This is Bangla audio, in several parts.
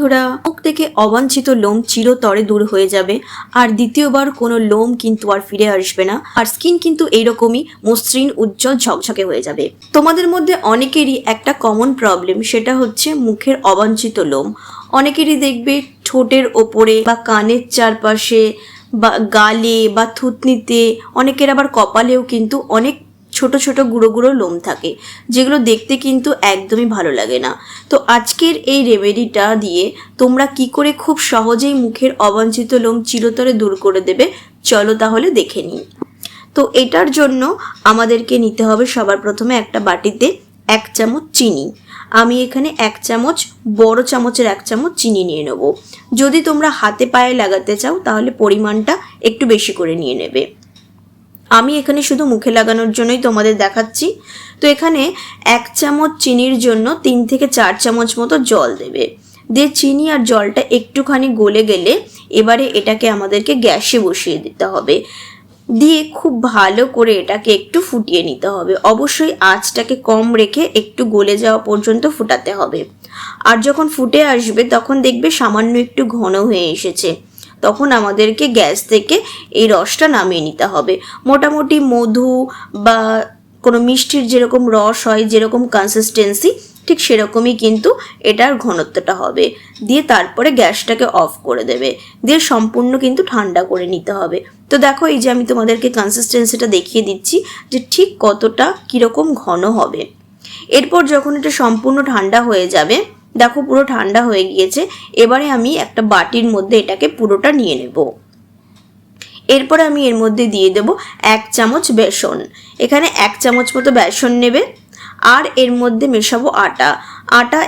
ধরা মুখ থেকে অবাঞ্ছিত লোম চিরতরে দূর হয়ে যাবে, আর দ্বিতীয়বার কোনো লোম কিন্তু আর ফিরে আসবে না, আর স্কিন কিন্তু এইরকমই মসৃণ, উজ্জ্বল, ঝকঝকে হয়ে যাবে। তোমাদের মধ্যে অনেকেরই একটা কমন প্রবলেম সেটা হচ্ছে মুখের অবাঞ্ছিত লোম। অনেকেরই দেখবে ঠোঁটের ওপরে বা কানের চারপাশে বা গালে বা থুতনিতে, অনেকের আবার কপালেও কিন্তু অনেক ছোট ছোট গুঁড়ো গুঁড়ো লোম থাকে, যেগুলো দেখতে কিন্তু একদমই ভালো লাগে না। তো আজকের এই রেমেডিটা দিয়ে তোমরা কি করে খুব সহজেই মুখের অবাঞ্ছিত লোম চিরতরে দূর করে দেবে, চলো তাহলে দেখে নিই। তো এটার জন্য আমাদেরকে নিতে হবে সবার প্রথমে একটা বাটিতে এক চামচ চিনি। আমি এখানে এক চামচ, বড় চামচের এক চামচ চিনি নিয়ে নেব। যদি তোমরা হাতে পায়ে লাগাতে চাও, তাহলে পরিমাণটা একটু বেশি করে নিয়ে নেবে। আমি এখানে শুধু মুখে লাগানোর জন্যই তোমাদের দেখাচ্ছি। তো এখানে এক চামচ চিনির জন্য তিন থেকে চার চামচ মতো জল দেবে। দিয়ে চিনি আর জলটা একটুখানি গলে গেলে এবারে এটাকে আমাদেরকে গ্যাসে বসিয়ে দিতে হবে। দিয়ে খুব ভালো করে এটাকে একটু ফুটিয়ে নিতে হবে। অবশ্যই আঁচটাকে কম রেখে একটু গলে যাওয়া পর্যন্ত ফুটাতে হবে। আর যখন ফুটে আসবে তখন দেখবে সামান্য একটু ঘন হয়ে এসেছে। তখন আমাদেরকে গ্যাস থেকে এই রসটা নামিয়ে নিতে হবে। মোটামুটি মধু বা কোনো মিষ্টির যেরকম রস হয়, যেরকম কনসিস্টেন্সি ঠিক সেরকমই কিন্তু এটার ঘনত্বটা হবে। দিয়ে তারপরে গ্যাসটাকে অফ করে দেবে। দিয়ে সম্পূর্ণ কিন্তু ঠান্ডা করে নিতে হবে। তো দেখো, এই যে আমি তোমাদেরকে কনসিস্টেন্সিটা দেখিয়ে দিচ্ছি যে ঠিক কতটা কীরকম ঘন হবে। এরপর যখন এটা সম্পূর্ণ ঠান্ডা হয়ে যাবে দেখো পুরো ঠান্ডা হয়ে গিয়েছে। এবারে আমি একটা বাটির মধ্যে এটাকে পুরোটা নিয়ে নেব। এরপরে আমি এর মধ্যে দিয়ে দেব এক চামচ বেসন। এখানে এক চামচ মতো বেসন নেবে আর এর মধ্যে মেশাবো আটা। আটা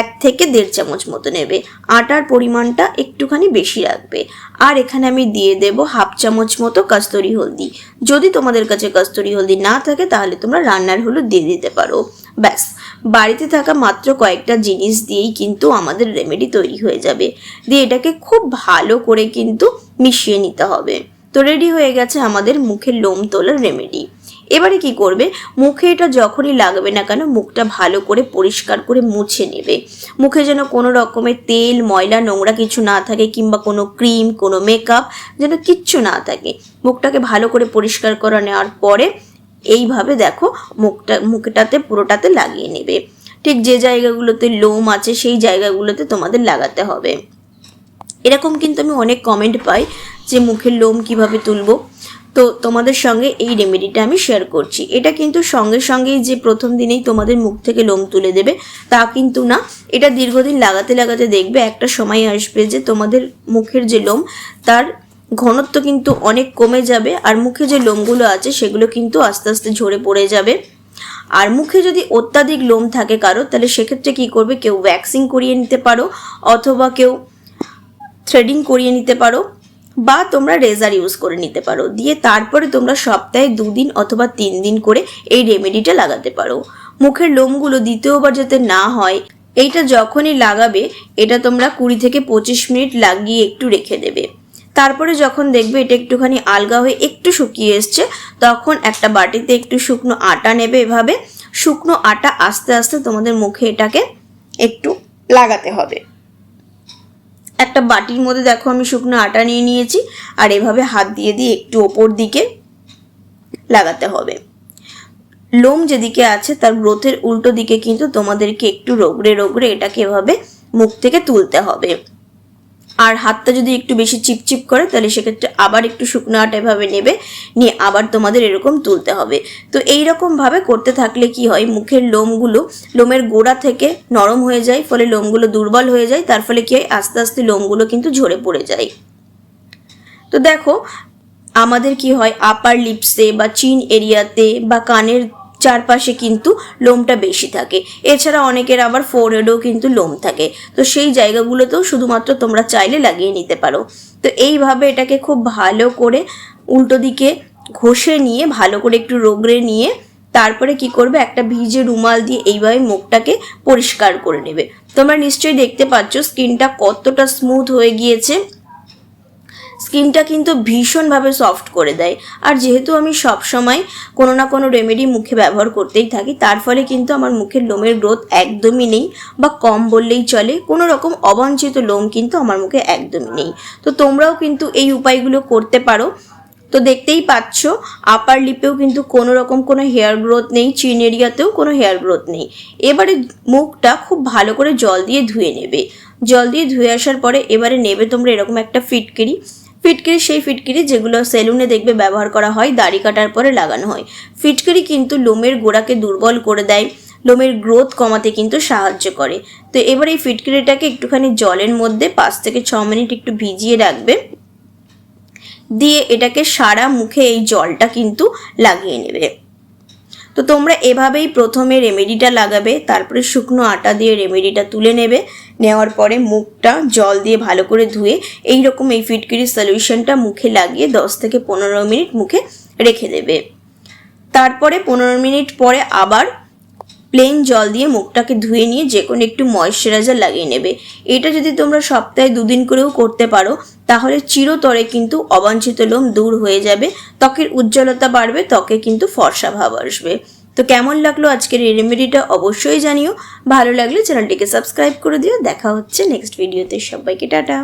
এক থেকে দেড় চামচ মতো নেবে। আটার পরিমাণটা একটুখানি বেশি রাখবে। আর এখানে আমি দিয়ে দেব হাফ চামচ মতো কস্তুরি হলদি। যদি তোমাদের কাছে কস্তুরি হলদি না থাকে তাহলে তোমরা রান্নার হলুদ দিয়ে দিতে পারো। ব্যাস। বাড়িতে থাকা মাত্র কয়েকটা জিনিস দিয়েই কিন্তু আমাদের রেমেডি তৈরি হয়ে যাবে। দিয়ে এটাকে খুব ভালো করে কিন্তু মিশিয়ে নিতে হবে। তো রেডি হয়ে গেছে আমাদের মুখের লোম তোলার রেমেডি এবারে কি করবে? মুখে এটা যখনই লাগবে না কেন মুখটা ভালো করে পরিষ্কার করে মুছে নেবে। মুখে যেন কোনো রকমের তেল, ময়লা, নোংরা কিছু না থাকে কিংবা কোনো ক্রিম, কোনো মেকআপ যেন কিচ্ছু না থাকে। মুখটাকে ভালো করে পরিষ্কার করে নেওয়ার পরে এইভাবে দেখো মুখটা, মুখটাতে পুরোটাতে লাগিয়ে নেবে। ঠিক যে জায়গাগুলোতে লোম আছে, সেই জায়গাগুলোতে তোমাদের লাগাতে হবে। এরকম কিন্তু আমি অনেক কমেন্ট পাই যে মুখের লোম কীভাবে তুলবো। তো তোমাদের সঙ্গে এই রেমেডিটা আমি শেয়ার করছি। এটা কিন্তু সঙ্গে সঙ্গেই যে প্রথম দিনেই তোমাদের মুখ থেকে লোম তুলে দেবে, তা কিন্তু না। এটা দীর্ঘদিন লাগাতে লাগাতে দেখবে, একটা সময় আসবে যে তোমাদের মুখের যে লোম, তার ঘনত্ব কিন্তু অনেক কমে যাবে আর মুখে যে লোমগুলো আছে সেগুলো কিন্তু আস্তে আস্তে ঝরে পড়ে যাবে। আর মুখে যদি অত্যাধিক লোম থাকে কারও তাহলে সেক্ষেত্রে কি করবে? কেউ ভ্যাক্সিং করিয়ে নিতে পারো অথবা কেউ থ্রেডিং করিয়ে নিতে পারো বা তোমরা রেজার ইউজ করে নিতে পারো। দিয়ে তারপরে তোমরা সপ্তাহে দুদিন অথবা তিন দিন করে এই রেমেডিটা লাগাতে পারো। মুখের লোমগুলো দ্বিতীয়বার যাতে না হয়, এইটা যখনই লাগাবে, এটা তোমরা কুড়ি থেকে পঁচিশ মিনিট লাগিয়ে একটু রেখে দেবে। তারপরে যখন দেখবে এটা একটুখানি আলগা হয়ে একটু শুকিয়ে এসছে, তখন একটা বাটিতে একটু শুকনো আটা নেবে এভাবে। শুকনো আটা আস্তে আস্তে তোমাদের মুখে এটাকে একটু লাগাতে হবে। একটা বাটির মধ্যে দেখো আমি শুকনো আটা নিয়ে নিয়েছি, আর এভাবে হাত দিয়ে দিয়ে একটু ওপর দিকে লাগাতে হবে। লোম যেদিকে আছে তার গ্রোথের উল্টো দিকে কিন্তু তোমাদেরকে একটু রোগড়ে রোগড়ে এটাকে এভাবে মুখ থেকে তুলতে হবে। আর হাতটা যদি একটু বেশি চিপচিপ করে, তাহলে সেক্ষেত্রে আবার একটু শুকনো আটা এভাবে নেবে, নিয়ে আবার তোমাদের এরকম তুলতে হবে। তো এই রকম ভাবে করতে থাকলে কি হয়, মুখের লোমগুলো লোমের গোড়া থেকে নরম হয়ে যায়, ফলে লোমগুলো দুর্বল হয়ে যায়, তার ফলে কি হয়, আস্তে আস্তে লোমগুলো কিন্তু ঝরে পড়ে যায়। তো দেখো, আমাদের কি হয় আপার লিপসে বা চিন এরিয়াতে বা কানের চারপাশে কিন্তু লোমটা বেশি থাকে। এছাড়া অনেকের আবার ফোরহেডেও কিন্তু লোম থাকে। তো সেই জায়গাগুলোতেও শুধুমাত্র তোমরা চাইলে লাগিয়ে নিতে পারো। তো এইভাবে এটাকে খুব ভালো করে উল্টো দিকে ঘষে নিয়ে, ভালো করে একটু রোগড়ে নিয়ে, তারপরে কি করবে? একটা ভিজে রুমাল দিয়ে এইভাবে মুখটাকে পরিষ্কার করে নেবে। তোমরা নিশ্চয়ই দেখতে পাচ্ছ, স্কিনটা কতটা স্মুথ হয়ে গিয়েছে। স্কিনটা কিন্তু ভীষণভাবে সফট করে দেয়। আর যেহেতু আমি সব সময় কোনো না কোনো রেমেডি মুখে ব্যবহার করতেই থাকি, তার ফলে কিন্তু আমার মুখের লোমের গ্রোথ একদমই নেই বা কম বললেই চলে। কোনো রকম অবাঞ্ছিত লোম কিন্তু আমার মুখে একদমই নেই। তো তোমরাও কিন্তু এই উপায়গুলো করতে পারো। তো দেখতেই পাচ্ছ আপার লিপেও কিন্তু কোনো রকম কোনো হেয়ার গ্রোথ নেই চিন এরিয়াতেও কোনো হেয়ার গ্রোথ নেই। এবারে মুখটা খুব ভালো করে জল দিয়ে ধুয়ে নেবে। জল দিয়ে ধুয়ে আসার পরে এবারে নেবে তোমরা এরকম একটা ফিটকিরি। ফিটকিরি, সেই ফিটকিরি যেগুলো সেলুনে দেখবে ব্যবহার করা হয়, দাড়ি কাটার পরে লাগানো হয়। ফিটকিরি কিন্তু লোমের গোড়াকে দুর্বল করে দেয়, লোমের গ্রোথ কমাতে কিন্তু সাহায্য করে। তো এবার এই ফিটকিরিটাকে একটুখানি জলের মধ্যে পাঁচ থেকে ছ মিনিট একটু ভিজিয়ে রাখবে। দিয়ে এটাকে সারা মুখে এই জলটা কিন্তু লাগিয়ে নেবে। তো তোমরা এভাবেই প্রথমে রেমেডিটা লাগাবে, তারপরে শুকনো আটা দিয়ে রেমেডিটা তুলে নেবে, নেওয়ার পরে মুখটা জল দিয়ে ভালো করে ধুয়ে এই রকম এই ফিটকিরি সলিউশনটা মুখে লাগিয়ে দশ থেকে পনেরো মিনিট মুখে রেখে দেবে। তারপরে পনেরো মিনিট পরে আবার প্লেন জল দিয়ে মুখটাকে ধুয়ে নিয়ে যে কোনো একটু ময়শ্চারাইজার লাগিয়ে নেবে। এটা যদি তোমরা সপ্তাহে দুদিন করেও করতে পারো, তাহলে চিরতরে কিন্তু অবাঞ্ছিত লোম দূর হয়ে যাবে, ত্বকের উজ্জ্বলতা বাড়বে, ত্বকে কিন্তু ফর্সা ভাব আসবে। তো কেমন লাগল আজকের এই রেমেডিটা অবশ্যই জানিও। ভালো লাগলে চ্যানেলটিকে সাবস্ক্রাইব করে দিও। দেখা হচ্ছে নেক্সট ভিডিওতে সবাইকে টাটা।